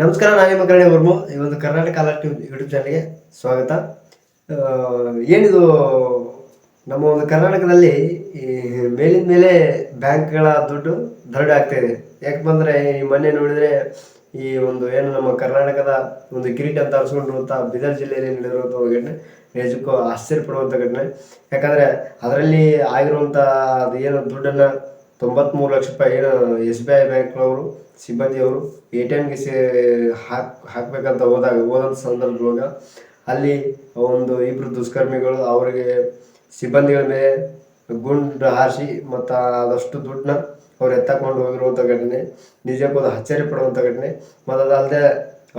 ನಮಸ್ಕಾರ ನಾನು ನಿಮ್ಮ ಕರಣೆ ವರ್ಮು. ಈ ಒಂದು ಕರ್ನಾಟಕ ಅಲರ್ಟ್ ಯೂಟ್ಯೂಬ್ ಚಾನಲ್ಗೆ ಸ್ವಾಗತ. ಏನಿದು, ನಮ್ಮ ಒಂದು ಕರ್ನಾಟಕದಲ್ಲಿ ಈ ಮೇಲಿನ ಮೇಲೆ ಬ್ಯಾಂಕ್ಗಳ ದುಡ್ಡು ದೊಡ್ಡ ಆಗ್ತಾ ಇದೆ. ಯಾಕಂದ್ರೆ ಈ ಮೊನ್ನೆ ನೋಡಿದರೆ ಈ ಒಂದು ಏನು ನಮ್ಮ ಕರ್ನಾಟಕದ ಒಂದು ಕಿರೀಟ್ ಅಂತ ಅನ್ಸ್ಕೊಂಡಿರುವಂಥ ಬೀದರ್ ಜಿಲ್ಲೆಯಲ್ಲಿ ನಡೆದಿರುವಂಥ ಘಟನೆ, ನಿಜಕ್ಕೂ ಆಶ್ಚರ್ಯ ಪಡುವಂಥ ಘಟನೆ. ಯಾಕಂದರೆ, ಅದರಲ್ಲಿ ಆಗಿರುವಂಥ ಅದು ಏನು ದುಡ್ಡನ್ನು ತೊಂಬತ್ಮೂರು ಲಕ್ಷ ರೂಪಾಯಿ ಎಸ್ ಬಿ ಐ ಬ್ಯಾಂಕ್ನವರು, ಸಿಬ್ಬಂದಿಯವರು ಎ ಟಿ ಎಮ್ಗೆ ಸೇ ಹಾಕ್, ಹಾಕಬೇಕಂತ ಹೋದಾಗ ಹೋದಂಥ ಸಂದರ್ಭದೊಳಗ ಅಲ್ಲಿ ಒಂದು ಇಬ್ಬರು ದುಷ್ಕರ್ಮಿಗಳು ಅವರಿಗೆ ಸಿಬ್ಬಂದಿಗಳ ಮೇಲೆ ಗುಂಡು ಹಾರಿಸಿ ಮತ್ತು ಆದಷ್ಟು ದುಡ್ಡನ್ನ ಅವ್ರು ಎತ್ತಕೊಂಡು ಹೋಗಿರುವಂಥ ಘಟನೆ, ನಿಜಕ್ಕೂ ಅದು ಅಚ್ಚರಿ ಪಡುವಂಥ ಘಟನೆ. ಮತ್ತು ಅದಲ್ಲದೆ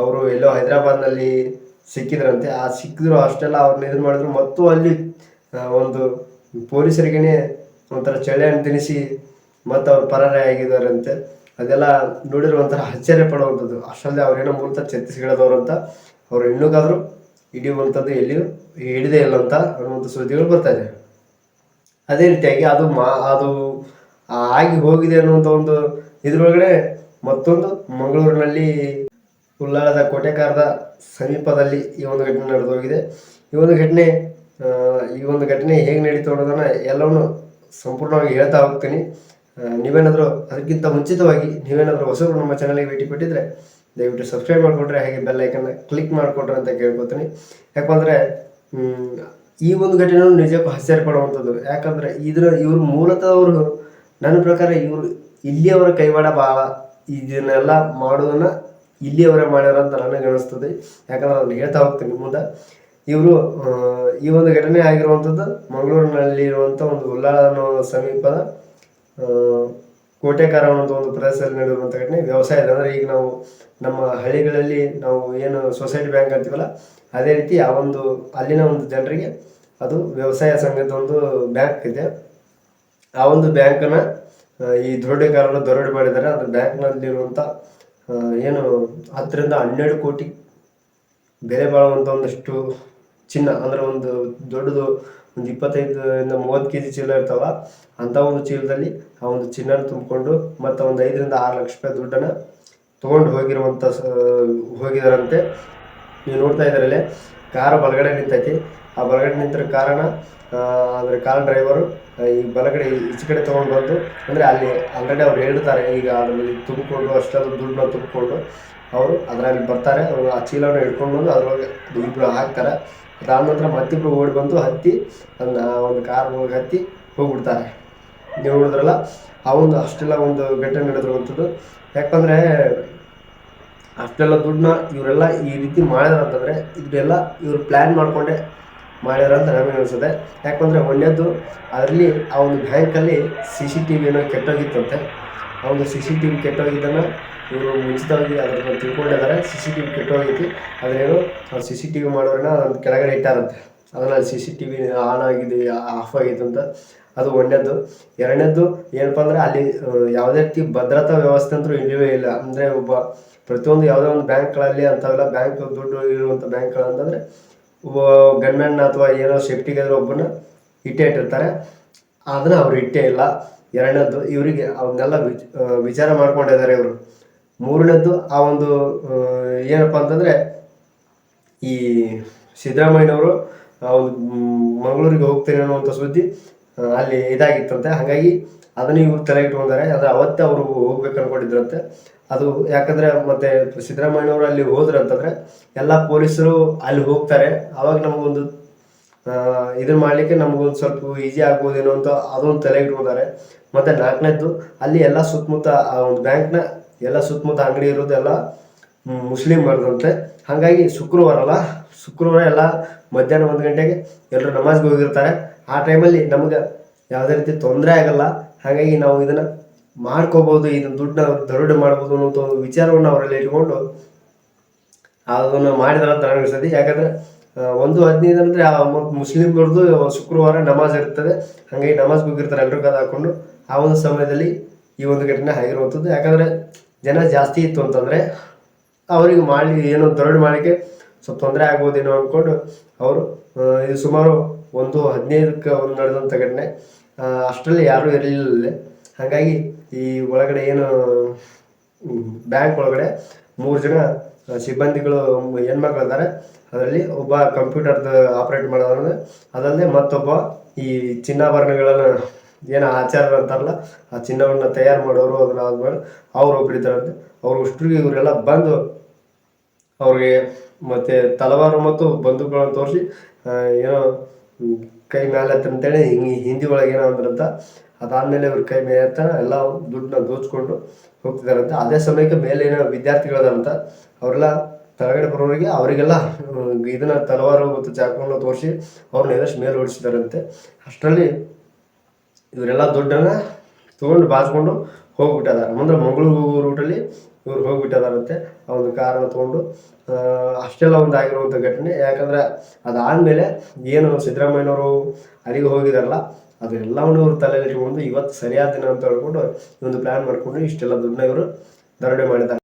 ಅವರು ಎಲ್ಲೋ ಹೈದರಾಬಾದ್ನಲ್ಲಿ ಸಿಕ್ಕಿದ್ರಂತೆ. ಆ ಸಿಕ್ಕಿದ್ರು ಅಷ್ಟೆಲ್ಲ ಅವ್ರನ್ನ ಇದು ಮಾಡಿದ್ರು. ಮತ್ತು ಅಲ್ಲಿ ಒಂದು ಪೊಲೀಸರಿಗೇ ಒಂಥರ ಚಳಿಯನ್ನು ತಿನ್ನಿಸಿ ಮತ್ತು ಅವ್ರು ಪರಾರಿ ಆಗಿದ್ದಾರಂತೆ ಅದೆಲ್ಲ ನೋಡಿದ್ರೆ ಒಂಥರ ಆಶ್ಚರ್ಯ ಪಡುವಂಥದ್ದು. ಅಷ್ಟಲ್ಲದೆ ಅವ್ರೇನೋ ಮೂಲತಃ ಛತ್ತೀಸ್ಗಢದವ್ರು ಅಂತ ಅವ್ರು ಹೆಣ್ಣುಗಾದ್ರು ಹಿಡಿಯುವಂಥದ್ದು ಎಲ್ಲಿಯೂ ಹಿಡಿದೇ ಇಲ್ಲ ಅಂತ ಅನ್ನುವಂಥ ಸುದ್ದಿಗಳು ಬರ್ತಾ ಇದೆ. ಅದೇ ರೀತಿಯಾಗಿ ಅದು ಮಾ, ಅದು ಆಗಿ ಹೋಗಿದೆ ಅನ್ನುವಂಥ ಒಂದು ಇದರೊಳಗಡೆ ಮತ್ತೊಂದು ಮಂಗಳೂರಿನಲ್ಲಿ ಉಳ್ಳಾಳದ ಕೋಟೆಕಾರದ ಸಮೀಪದಲ್ಲಿ ಈ ಒಂದು ಘಟನೆ ನಡೆದು ಹೋಗಿದೆ. ಈ ಒಂದು ಘಟನೆ ಈ ಒಂದು ಘಟನೆ ಹೇಗೆ ನಡೀತು ಅನ್ನೋದನ್ನು ಎಲ್ಲವನ್ನು ಸಂಪೂರ್ಣವಾಗಿ ಹೇಳ್ತಾ ಹೋಗ್ತೀನಿ. ನೀವೇನಾದರೂ ಅದಕ್ಕಿಂತ ಮುಂಚಿತವಾಗಿ ನೀವೇನಾದರೂ ಹೊಸಬರು ನಮ್ಮ ಚಾನಲ್ಗೆ ಭೇಟಿ ಕೊಟ್ಟಿದ್ರೆ, ದಯವಿಟ್ಟು ಸಬ್ಸ್ಕ್ರೈಬ್ ಮಾಡಿಕೊಟ್ರೆ ಹಾಗೆ ಬೆಲ್ ಐಕನ್ನ ಕ್ಲಿಕ್ ಮಾಡಿಕೊಟ್ರೆ ಅಂತ ಕೇಳ್ಕೊತೀನಿ. ಯಾಕಂದರೆ ಈ ಒಂದು ಘಟನೆ ನಿಜಕ್ಕೂ ಆಶ್ಚರ್ಯ ಪಡುವಂಥದ್ದು ಯಾಕಂದರೆ ಇದರ, ಇವರು ಮೂಲತಃ ಅವರು, ನನ್ನ ಪ್ರಕಾರ ಇವರು ಇಲ್ಲಿಯವರ ಕೈವಾಡ ಭಾಳ ಇದನ್ನೆಲ್ಲ ಮಾಡೋದನ್ನು ಇಲ್ಲಿಯವರೇ ಮಾಡ್ಯಾರ ಅಂತ ನನಗೆ ಅನಿಸ್ತದೆ. ಯಾಕಂದ್ರೆ ಅದನ್ನು ಹೇಳ್ತಾ ಹೋಗ್ತೀನಿ ಮುಂದೆ. ಇವರು ಈ ಒಂದು ಘಟನೆ ಆಗಿರುವಂಥದ್ದು ಮಂಗಳೂರಿನಲ್ಲಿರುವಂಥ ಒಂದು ಉಲ್ಲಾಳ ಅನ್ನೋ ಸಮೀಪದ ಕೋಟೆಕಾರ ಅನ್ನೋ ಒಂದು ಪ್ರದೇಶದಲ್ಲಿ ನಡೆಯುವಂಥ ಘಟನೆ. ವ್ಯವಸಾಯದ ಅಂದರೆ ಈಗ ನಾವು ನಮ್ಮ ಹಳ್ಳಿಗಳಲ್ಲಿ ನಾವು ಏನು ಸೊಸೈಟಿ ಬ್ಯಾಂಕ್ ಅಂತೀವಲ್ಲ, ಅದೇ ರೀತಿ ಆ ಒಂದು ಅಲ್ಲಿನ ಒಂದು ಜನರಿಗೆ ಅದು ವ್ಯವಸಾಯ ಸಂಘದ ಒಂದು ಬ್ಯಾಂಕ್ ಇದೆ. ಆ ಒಂದು ಬ್ಯಾಂಕನ್ನ ಈ ದರೋಡೆಗಾರರು ದರೋಡೆ ಮಾಡಿದ್ದಾರೆ. ಅದು ಬ್ಯಾಂಕ್ನಲ್ಲಿರುವಂಥ ಏನು ಹತ್ತರಿಂದ ಹನ್ನೆರಡು ಕೋಟಿ ಬೆಲೆ ಬಾಳುವಂಥ ಒಂದಷ್ಟು ಚಿನ್ನ, ಅಂದರೆ ಒಂದು ದೊಡ್ಡದು ಒಂದು ಇಪ್ಪತ್ತೈದರಿಂದ ಮೂವತ್ತು ಕೆ ಜಿ ಚೀಲ ಇರ್ತಾವ ಅಂಥ ಒಂದು ಚೀಲದಲ್ಲಿ ಆ ಒಂದು ಚಿನ್ನನ ತುಂಬಿಕೊಂಡು ಮತ್ತು ಒಂದು ಐದರಿಂದ ಆರು ಲಕ್ಷ ರೂಪಾಯಿ ದುಡ್ಡನ್ನು ತೊಗೊಂಡು ಹೋಗಿರುವಂಥ ಹೋಗಿದಾರಂತೆ. ನೀವು ನೋಡ್ತಾ ಇದ್ದಾರಲ್ಲೇ ಕಾರು ಬಲಗಡೆ ನಿಂತೈತಿ. ಆ ಬಲಗಡೆ ನಿಂತಿರೋ ಕಾರಣ ಅಂದ್ರೆ ಕಾರ್ ಡ್ರೈವರು ಈ ಬಲಗಡೆ ಈಚೆ ಕಡೆ ತೊಗೊಂಡು ಬಂದು, ಅಂದರೆ ಅಲ್ಲಿ ಆಲ್ರೆಡಿ ಅವ್ರು ಹೇಳ್ತಾರೆ, ಈಗ ಅದರಲ್ಲಿ ತುಂಬಿಕೊಂಡು ಅಷ್ಟೆಲ್ಲ ದುಡ್ಡನ್ನ ತುಂಬಿಕೊಂಡು, ಅವರು ಅದರಲ್ಲಿ ಬರ್ತಾರೆ, ಅವರು ಆ ಚೀಲವನ್ನು ಹಿಡ್ಕೊಂಡು ಬಂದು ಅದರೊಳಗೆ ಇಬ್ಬರು ಹಾಕ್ತಾರೆ. ಅದಾದ ನಂತರ ಮತ್ತಿಬ್ಬರು ಓಡಿ ಬಂದು ಹತ್ತಿ ಅದನ್ನ ಒಂದು ಕಾರ್ ಒಳಗೆ ಹತ್ತಿ ಹೋಗ್ಬಿಡ್ತಾರೆ. ನೀವು ನೋಡಿದ್ರಲ್ಲ, ಆ ಒಂದು ಅಷ್ಟೆಲ್ಲ ಒಂದು ಘಟನೆ ನಡೆದಿರುವಂಥದ್ದು. ಯಾಕಂದರೆ ಅಷ್ಟೆಲ್ಲ ದುಡ್ಡನ್ನ ಇವರೆಲ್ಲ ಈ ರೀತಿ ಮಾಡಿದಾರೆ ಅಂತಂದರೆ, ಇದನ್ನೆಲ್ಲ ಇವರು ಪ್ಲ್ಯಾನ್ ಮಾಡಿಕೊಂಡೆ ಮಾಡ್ಯಾರ ಅಂತ ನಮಗೆ ಅನಿಸುತ್ತೆ. ಯಾಕಂದರೆ ಒಂದೇದ್ದು ಅದರಲ್ಲಿ ಆ ಒಂದು ಬ್ಯಾಂಕಲ್ಲಿ ಸಿ ಸಿ ಟಿ ವಿ ಏನೋ ಕೆಟ್ಟೋಗಿತ್ತಂತೆ. ಆ ಒಂದು ಸಿ ಸಿ ಟಿ ವಿ ಕೆಟ್ಟೋಗಿದ್ದನ್ನು ಇವರು ಮುಂಚಿತವಾಗಿ ಅದನ್ನು ತಿಳ್ಕೊಂಡಿದ್ದಾರೆ. ಸಿ ಸಿ ಟಿ ವಿ ಕೆಟ್ಟೋಗೈತಿ ಅವ್ರು ಸಿ ಸಿ ಟಿ ವಿ ಮಾಡೋರನ್ನ ಅದನ್ನು ಕೆಳಗಡೆ ಇಟ್ಟಾರಂತೆ. ಅದರಲ್ಲಿ C C T V on ಆಗಿದೆ, ಆಫ್ ಆಗಿದೆ ಅಂತ ಅದು ಒಂದನೇದ್ದು ಎರಡನೇದು ಏನಪ್ಪ ಅಂದರೆ ಅಲ್ಲಿ ಯಾವುದೇ ರೀತಿ ಭದ್ರತಾ ವ್ಯವಸ್ಥೆ ಅಂತೂ ಇಲ್ಲವೇ ಇಲ್ಲ. ಅಂದರೆ ಒಬ್ಬ ಪ್ರತಿಯೊಂದು ಯಾವುದೇ ಒಂದು ಬ್ಯಾಂಕ್ಗಳಲ್ಲಿ ಅಂಥವೆಲ್ಲ ಬ್ಯಾಂಕ್ ದುಡ್ಡು ಇರುವಂಥ ಬ್ಯಾಂಕ್ಗಳು ಅಂತಂದರೆ ಒಬ್ಬ ಗನ್ಮ್ಯಾನ್ ಅಥವಾ ಏನೋ ಸೇಫ್ಟಿಗಾದ್ರೂ ಒಬ್ಬನ ಇಟ್ಟೇ ಇಟ್ಟಿರ್ತಾರೆ. ಅದನ್ನ ಅವ್ರು ಇಟ್ಟೇ ಇಲ್ಲ. ಎರಡನೇದ್ದು ಇವರಿಗೆ ಅವನ್ನೆಲ್ಲ ವಿಚ್ ವಿಚಾರ ಮಾಡ್ಕೊಂಡಿದ್ದಾರೆ ಇವರು. ಮೂರನೇದ್ದು ಆ ಒಂದು ಏನಪ್ಪ ಅಂತಂದರೆ ಈ ಸಿದ್ದರಾಮಯ್ಯನವರು ಮಂಗಳೂರಿಗೆ ಹೋಗ್ತೇನೆ ಅನ್ನುವಂಥ ಸುದ್ದಿ ಅಲ್ಲಿ ಇದಾಗಿತ್ತಂತೆ. ಹಾಗಾಗಿ ಅದನ್ನು ಇವರು ತಲೆ ಇಟ್ಕೊಂಡಿದ್ದಾರೆ ಅಂದರೆ ಅವತ್ತೇ ಅವರು ಹೋಗ್ಬೇಕು ಅನ್ಕೊಂಡಿದ್ರಂತೆ. ಅದು ಯಾಕಂದ್ರೆ ಮತ್ತೆ ಸಿದ್ದರಾಮಯ್ಯನವರು ಅಲ್ಲಿ ಹೋದ್ರು ಅಂತಂದ್ರೆ ಎಲ್ಲ ಪೊಲೀಸರು ಅಲ್ಲಿ ಹೋಗ್ತಾರೆ. ಅವಾಗ ನಮಗೊಂದು ಇದನ್ನ ಮಾಡಲಿಕ್ಕೆ ನಮಗೊಂದು ಸ್ವಲ್ಪ ಈಸಿ ಆಗ್ಬೋದೇನೋ ಅಂತ ಅದೊಂದು ತಲೆ ಇಟ್ಕೊಂಡಿದ್ದಾರೆ ಮತ್ತೆ ನಾಲ್ಕನೇದ್ದು, ಅಲ್ಲಿ ಎಲ್ಲ ಸುತ್ತಮುತ್ತ ಆ ಒಂದು ಬ್ಯಾಂಕ್ನ ಎಲ್ಲ ಸುತ್ತಮುತ್ತ ಅಂಗಡಿ ಇರೋದೆಲ್ಲ ಬರ್ದಂತೆ ಹಾಗಾಗಿ ಶುಕ್ರವಾರ ಅಲ್ಲ, ಶುಕ್ರವಾರ ಎಲ್ಲ ಮಧ್ಯಾಹ್ನ ಒಂದು ಗಂಟೆಗೆ ಎಲ್ಲರೂ ನಮಾಜ್ಗೆ ಹೋಗಿರ್ತಾರೆ. ಆ ಟೈಮಲ್ಲಿ ನಮ್ಗೆ ಯಾವುದೇ ರೀತಿ ತೊಂದರೆ ಆಗಲ್ಲ. ಹಾಗಾಗಿ ನಾವು ಇದನ್ನು ಮಾಡ್ಕೋಬೋದು ಇದನ್ನ ದುಡ್ಡನ್ನ ದರೋಡೆ ಮಾಡ್ಬೋದು ಅನ್ನೋ ಒಂದು ವಿಚಾರವನ್ನು ಅವರಲ್ಲಿ ಇಟ್ಕೊಂಡು ಅದನ್ನು ಮಾಡಿದಾರೆ ಅಂತ ಅನಿಸ್ತದೆ ಯಾಕಂದ್ರೆ ಒಂದು ಹದಿನೈದು ಆ ಮುಸ್ಲಿಮ್ರದ್ದು ಶುಕ್ರವಾರ ನಮಾಜ್ ಇರ್ತದೆ. ಹಾಗಾಗಿ ನಮಾಜ್ ಹೋಗಿರ್ತಾರೆ ಎಲ್ಲರೂ ಕದ ಹಾಕೊಂಡು. ಆ ಒಂದು ಸಮಯದಲ್ಲಿ ಈ ಒಂದು ಘಟನೆ ಆಗಿರುವಂಥದ್ದು. ಯಾಕಂದರೆ, ಜನ ಜಾಸ್ತಿ ಇತ್ತು ಅಂತಂದರೆ ಅವರಿಗೆ ಮಾಡಿ, ಏನೋ ದರೋಡೆ ಮಾಡಲಿಕ್ಕೆ ಸ್ವಲ್ಪ ತೊಂದರೆ ಆಗ್ಬೋದೇನೋ ಅಂದ್ಕೊಂಡು ಅವರು ಇದು ಸುಮಾರು ಒಂದು ಹದಿನೈದಕ್ಕೆ ಒಂದು ನಡೆದಂಥ ಘಟನೆ. ಅಷ್ಟರಲ್ಲಿ ಯಾರೂ ಇರಲಿಲ್ಲ ಹಾಗಾಗಿ ಈ ಒಳಗಡೆ ಏನು ಬ್ಯಾಂಕ್ ಒಳಗಡೆ ಮೂರು ಜನ ಸಿಬ್ಬಂದಿಗಳು ಹೆಣ್ಮಕ್ಳು ಇದ್ದಾರೆ ಅದರಲ್ಲಿ ಒಬ್ಬ ಕಂಪ್ಯೂಟರ್ದ ಆಪರೇಟ್ ಮಾಡೋದ್ರೆ ಅದಲ್ಲದೆ ಮತ್ತೊಬ್ಬ ಈ ಚಿನ್ನಾಭರಣಗಳನ್ನು ಏನು ಆಚಾರ ಅಂತಾರಲ್ಲ, ಆ ಚಿನ್ನವನ್ನು ತಯಾರು ಮಾಡೋರು ಅದನ್ನ ಆದ್ಮೇಲೆ ಅವ್ರು ಒಬ್ರು ಇದ್ದಾರಂತೆ ಅವ್ರು ಅಷ್ಟ್ರಿಗೆ ಇವರೆಲ್ಲ ಬಂದು ಅವ್ರಿಗೆ ಮತ್ತೆ ತಲವಾರು ಮತ್ತು ಬಂದೂಕುಗಳನ್ನು ತೋರಿಸಿ ಏನೋ ಕೈ ಮೇಲೆ ಅಂತೇಳಿ ಹಿಂಗೆ ಹಿಂದಿ ಒಳಗೆ ಏನೋ ಅಂದ್ರಂತ, ಅದಾದ್ಮೇಲೆ ಇವ್ರ ಕೈ ಮೇಲೆ ಎತ್ತ ಎಲ್ಲ ದುಡ್ಡನ್ನ ದೋಚ್ಕೊಂಡು ಹೋಗ್ತಿದಾರಂತ. ಅದೇ ಸಮಯಕ್ಕೆ ಮೇಲೆ ಏನೋ ವಿದ್ಯಾರ್ಥಿಗಳಂತ ಅವರೆಲ್ಲ ತಳಗಡೆ ಬರೋರಿಗೆ ಅವರಿಗೆಲ್ಲ ಇದನ್ನ ತಲವಾರು ಮತ್ತು ಚಾಕುವನ್ನು ತೋರಿಸಿ ಅವ್ರನ್ನ ಎದಷ್ಟು ಮೇಲೆ ಓಡಿಸಿದಾರಂತೆ ಅಷ್ಟರಲ್ಲಿ ಇವರೆಲ್ಲ ದುಡ್ಡನ್ನ ತೊಗೊಂಡು ಬಾಚ್ಕೊಂಡು ಹೋಗ್ಬಿಟ್ಟಿದ್ದಾರೆ ಅಂದ್ರೆ ಮಂಗಳೂರು ರೂಟಲ್ಲಿ ಇವ್ರು ಹೋಗ್ಬಿಟ್ಟಿದಾರಂತೆ. ಆ ಒಂದು ತಗೊಂಡು ತೊಗೊಂಡು ಅಷ್ಟೆಲ್ಲ ಒಂದು ಆಗಿರುವಂಥ ಘಟನೆ. ಯಾಕಂದ್ರೆ ಅದಾದಮೇಲೆ ಏನು ಸಿದ್ದರಾಮಯ್ಯನವರು ಅಲ್ಲಿಗೆ ಹೋಗಿದಾರಲ್ಲ, ಅದೆಲ್ಲವನ್ನು ಇವ್ರ ತಲೆಯಲ್ಲಿ ಇಟ್ಕೊಂಡು ಇವತ್ತು ಸರಿಯಾದ ದಿನ ಅಂತ ಹೇಳ್ಕೊಂಡು ಒಂದು ಪ್ಲ್ಯಾನ್ ಮಾಡಿಕೊಂಡು ಇಷ್ಟೆಲ್ಲ ದುಡ್ಡನ್ನ ಇವರು ದರೋಡೆ ಮಾಡಿದ್ದಾರೆ.